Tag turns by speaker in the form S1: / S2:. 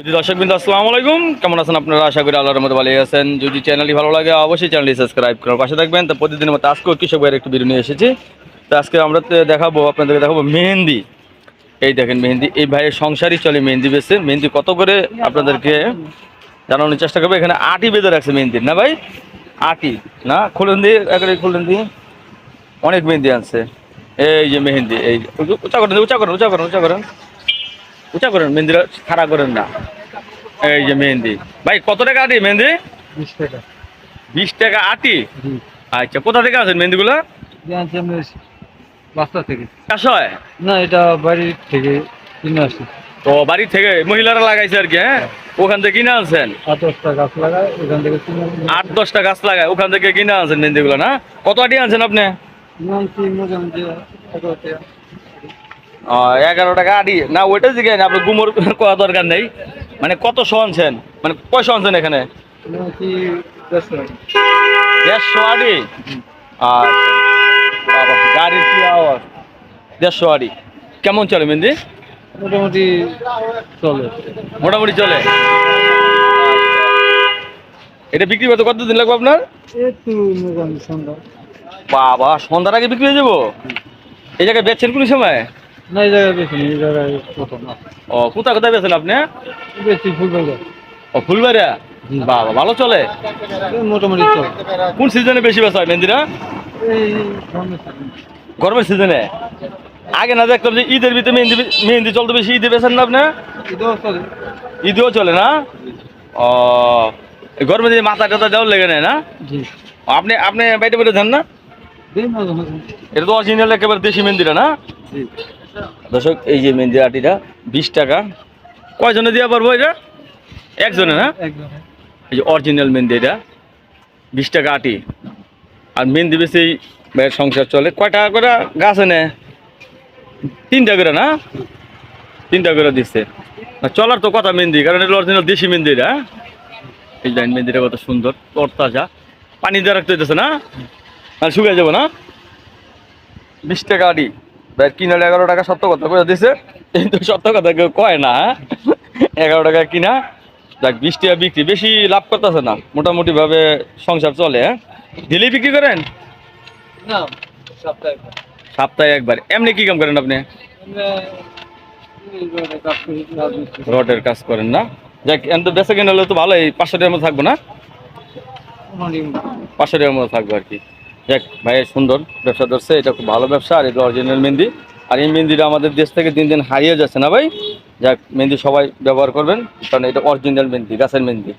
S1: যদি দর্শক বিন্দু আসসালামু আলাইকুম। কেমন আছেন আপনারা? আশা করি আল্লাহর মতো ভালো আছেন। যদি চ্যানেলটি ভালো লাগে, অবশ্যই চ্যানেলটি সাবস্ক্রাইব করার পাশে থাকবেন। তো প্রতিদিনের মতো আজকেও কৃষক ভাইয়ের একটু ভিডিও এসেছি। তো আজকে আমরা দেখাবো, আপনাদেরকে দেখাবো মেহেন্দি। এই দেখেন মেহেন্দি, এই ভাইয়ের সংসারই চলে মেহেন্দি বেছে মেহেন্দি কত করে আপনাদেরকে জানানোর চেষ্টা করবে। এখানে আটি বেঁধে রাখছে মেহেন্দির না ভাই? আটি, না? খুলেন দিয়ে একেবারে খুলেন দিয়ে। অনেক মেহেন্দি আনছে। এই যে মেহেন্দি, এই উঁচা করেন উঁচা করেন উঁচা করেন উঁচা করেন। উঁচা করেন মেহেন্দিটা খাড়া করেন না। এই যে মেহেন্দি। ভাই কত টাকা আটি মেহেন্দি?
S2: বিশ টাকা।
S1: বিশ টাকা আটি? আচ্ছা কোথা থেকে মেহেন্দিগুলো?
S2: জানছি আমি রাস্তা থেকে।
S1: চাষ হয়
S2: না এটা বাড়ির থেকে কিনে আসি
S1: ও বাড়ি থেকে মহিলারা লাগাইছে আর কি হ্যাঁ? ওখান থেকে কিনে আনছেন?
S2: আট দশটা গাছ লাগায় এখান থেকে
S1: আট দশটা গাছ লাগায় ওখান থেকে কিনে আনছেন মেহেন্দিগুলো না? কত আটি আনছেন আপনি?
S2: এগারো টাকা
S1: আটি না ওইটা জিজ্ঞেস আপনি গুমর করা দরকার নেই। মানে কত শো আনছেন? মানে পয়সা আনছেন এখানে?
S2: দেড়শো টাকা
S1: দেড়শো আচ্ছা। বাবা গাড়ির কি আওয়াজ? দেড়শো আটি কেমন চলে মেহেন্দি?
S2: মোটামুটি চলে।
S1: মোটামুটি চলে। এটা বিক্রি করতে কত দিন লাগবে আপনার? বাবা সন্ধ্যার আগে বিক্রি হয়ে যাব? এই জায়গায় বেচছেন কোন সময়?
S2: না এই জায়গায় বেশি এই জায়গায় প্রথম না।
S1: ও কোথায় কোথায় বেচেন আপনি?
S2: বেশি ফুল বাজার
S1: ও ফুলবাড়িয়া? বাবা ভালো চলে।
S2: মোটামুটি চলে।
S1: কোন সিজনে বেশি বেচা হয় মেহেন্দিরা। গরমের সিজনে? আগে না দেখতাম যে ঈদের ভিতরে মেহেন্দি মেহেন্দি চলতে বেশি ঈদে বেচেন না আপনি? ঈদেও চলে। না? ও গরমে দিয়ে মাথা টাথা দেওয়ার লেগে নেয় না? আপনি আপনি বাইরে বাইরে দেন না? এটা তো অরিজিনাল একেবারে দেশি মেহেন্দিটা না? দর্শক এই যে মেহেন্দি আটিটা বিশ টাকা। কয়জনে দেওয়া পারব এটা? একজনে না? এই যে অরিজিনাল মেহেন্দি এটা বিশ টাকা আটি। আর মেহেন্দি বেশি ভাইয়ের সংসার চলে। কয় টাকা করে গাছ এনে? তিনটা করে না? তিনটা করে দিচ্ছে। না, চলার তো কথা মেহেন্দি কারণ এটা অরিজিনাল দেশি মেহেন্দি এটা হ্যাঁ? এই দেখেন মেহেন্দিটা কত সুন্দর তরতাজা। পানি দিয়ে রাখতে হইতেছে না? আর শুকিয়ে যাব না? বিশ টাকা আটি। ভাই কিনা এগারো টাকা সত্য কথা করে দিছে। কিন্তু সত্য কথা কেউ কয় না হ্যাঁ? এগারো টাকা কিনা যাক বিশ টাকা বিক্রি বেশি লাভ করতেছে না। মোটামুটি ভাবে সংসার চলে হ্যাঁ? ডেলি বিক্রি করেন?
S2: না সপ্তাহে
S1: সপ্তাহে একবার। এমনি কি কাম করেন আপনি? রডের কাজ করেন না? যাক এম তো বেচা কিনা হলে তো ভালো এই পাঁচশো টাকার মতো থাকব না? পাঁচশো টাকার মতো থাকব আর কি। যাক ভাই, সুন্দর ব্যবসা ধরছে, এটা খুব ভালো ব্যবসা, আর এটা অরিজিনাল মেহেন্দি। আর এই মেহেন্দিটা আমাদের দেশ থেকে দিন দিন হারিয়ে যাচ্ছে না ভাই? যাক, মেহেন্দি সবাই ব্যবহার করবেন, কারণ এটা অরিজিনাল মেহেন্দি, গাছের মেহেন্দি।